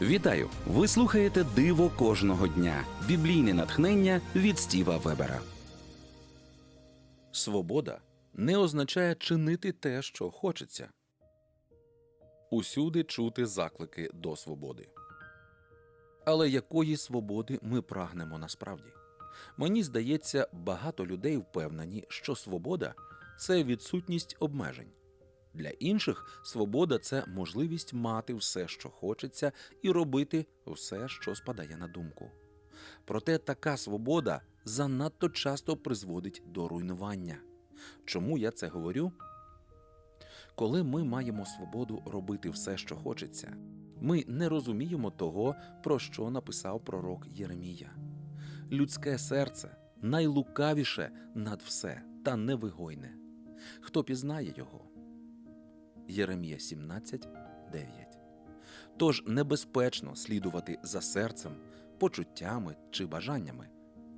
Вітаю! Ви слухаєте Диво кожного дня. Біблійне натхнення від Стіва Вебера. Свобода не означає чинити те, що хочеться. Усюди чути заклики до свободи. Але якої свободи ми прагнемо насправді? Мені здається, багато людей впевнені, що свобода це відсутність обмежень. Для інших свобода це можливість мати все, що хочеться, і робити все, що спадає на думку. Проте така свобода занадто часто призводить до руйнування. Чому я це говорю? Коли ми маємо свободу робити все, що хочеться, ми не розуміємо того, про що написав пророк Єремія. Людське серце найлукавіше над все та невигойне. Хто пізнає його? Єремія 17, 9. Тож небезпечно слідувати за серцем, почуттями чи бажаннями.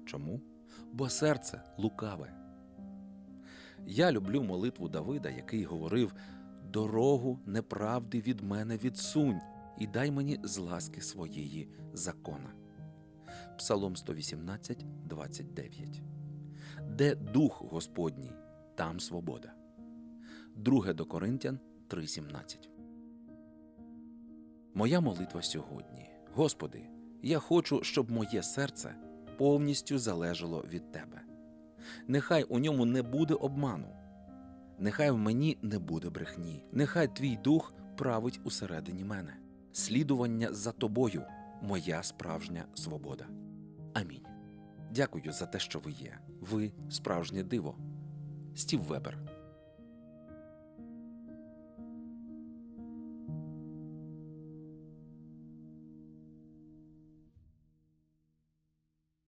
Чому? Бо серце лукаве. Я люблю молитву Давида, який говорив: Дорогу неправди від мене відсунь і дай мені з ласки своєї закона. Псалом 118, 29. Де дух Господній, там свобода. Друге до Коринтян 3.17. Моя молитва сьогодні. Господи, я хочу, щоб моє серце повністю залежало від Тебе. Нехай у ньому не буде обману, нехай в мені не буде брехні, нехай Твій дух править усередині мене. Слідування за тобою моя справжня свобода. Амінь. Дякую за те, що ви є. Ви справжнє диво. Стів Вебер.